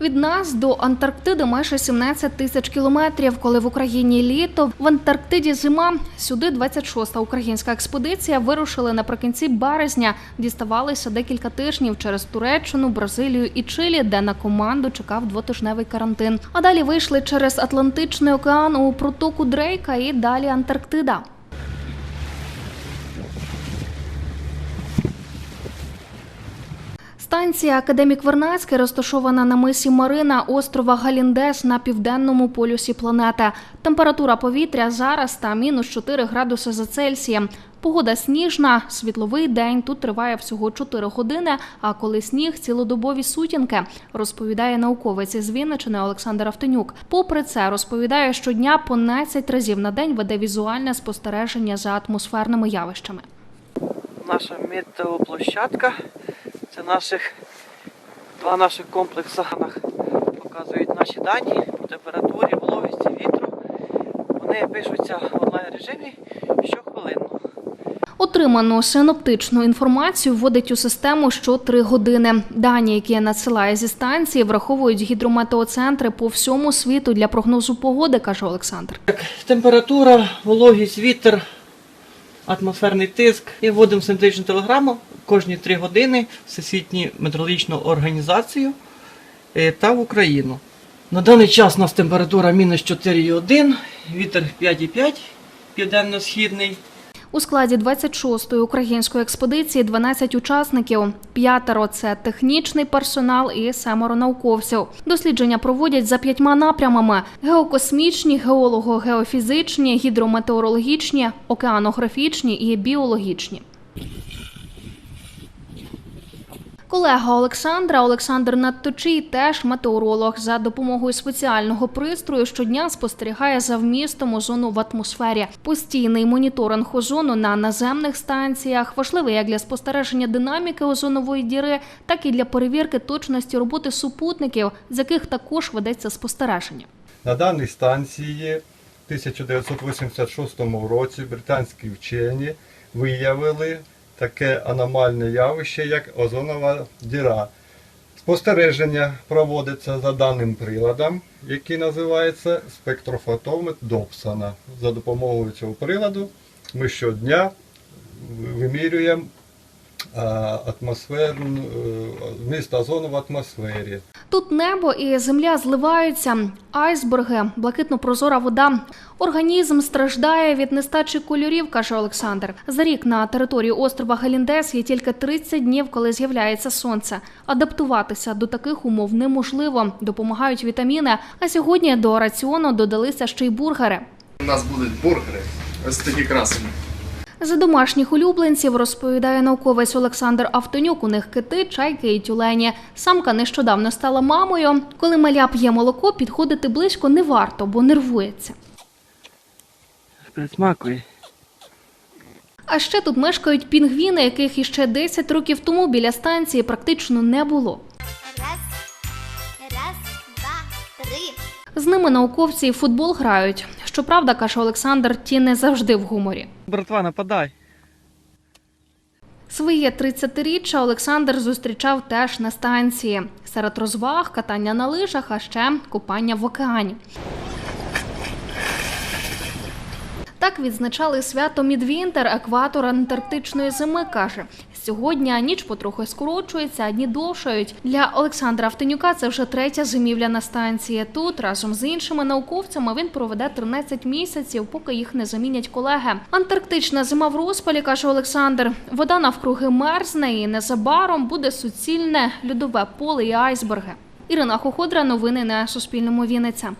Від нас до Антарктиди майже 17 тисяч кілометрів. Коли в Україні літо, в Антарктиді зима. Сюди 26-та українська експедиція вирушили наприкінці березня. Діставалися декілька тижнів через Туреччину, Бразилію і Чилі, де на команду чекав двотижневий карантин. А далі вийшли через Атлантичний океан у протоку Дрейка і далі Антарктида. Станція Академік Вернацький розташована на мисі Марина острова Галіндес на південному полюсі планети. Температура повітря зараз та мінус 4 градуси за Цельсієм. Погода сніжна, світловий день тут триває всього 4 години. А коли сніг цілодобові сутінки, розповідає науковець із Вінничини Олександр Автонюк. Попри це, розповідає, щодня по 12 разів на день веде візуальне спостереження за атмосферними явищами. наша метеоплощадка. Це наших два наших комплекси показують наші дані по температурі, вологості, вітру. Вони пишуться в онлайн режимі щохвилинно. Отриману синоптичну інформацію вводить у систему що три години. Дані, які надсилає зі станції, враховують гідрометеоцентри по всьому світу для прогнозу погоди, каже Олександр. Температура, вологість, вітер, атмосферний тиск. І вводимо синтетичну телеграму кожні три години в Всесвітню метрологічну організацію е, та в Україну. На даний час у нас температура мінус 4,1, вітер 5,5, південно-східний. У складі 26-ї української експедиції 12 учасників. П'ятеро це технічний персонал і семеро науковців. Дослідження проводять за п'ятьма напрямами: геокосмічні, геолого-геофізичні, гідрометеорологічні, океанографічні і біологічні. Колега Олександра Олександр Надточий теж метеоролог. За допомогою спеціального пристрою щодня спостерігає за вмістом озону в атмосфері. Постійний моніторинг озону на наземних станціях важливий як для спостереження динаміки озонової діри, так і для перевірки точності роботи супутників, з яких також ведеться спостереження. На даній станції в 1986 році британські вчені виявили таке аномальне явище, як озонова діра. Спостереження проводиться за даним приладом, який називається спектрофотометр Добсона. За допомогою цього приладу ми щодня вимірюємо атмосферну, е, вміст озону в атмосфері. Тут небо і земля зливаються, айсберги, блакитно-прозора вода. Організм страждає від нестачі кольорів, каже Олександр. За рік на території острова Галіндес є тільки 30 днів, коли з'являється сонце. Адаптуватися до таких умов неможливо. Допомагають вітаміни. А сьогодні до раціону додалися ще й бургери. У нас будуть бургери, ось такі красені. За домашніх улюбленців розповідає науковець Олександр Автонюк. У них кити, чайки і тюлені. Самка нещодавно стала мамою. Коли маля п'є молоко, підходити близько не варто, бо нервується. Присмакує. А ще тут мешкають пінгвіни, яких іще 10 років тому біля станції практично не було. З ними науковці і футбол грають. Щоправда, каже Олександр, ті не завжди в гуморі. Братва, нападай. Своє 30-річчя Олександр зустрічав теж на станції. Серед розваг, катання на лижах, а ще купання в океані. Так відзначали свято Мідвінтер, екватор антарктичної зими, каже. Сьогодні ніч потроху скорочується, а дні довшають. Для Олександра Автенюка це вже третя зимівля на станції. Тут разом з іншими науковцями він проведе 13 місяців, поки їх не замінять колеги. Антарктична зима в розпалі, каже Олександр. Вода навкруги мерзне і незабаром буде суцільне льодове поле і айсберги. Ірина Хоходра, новини на Суспільному Вінниця.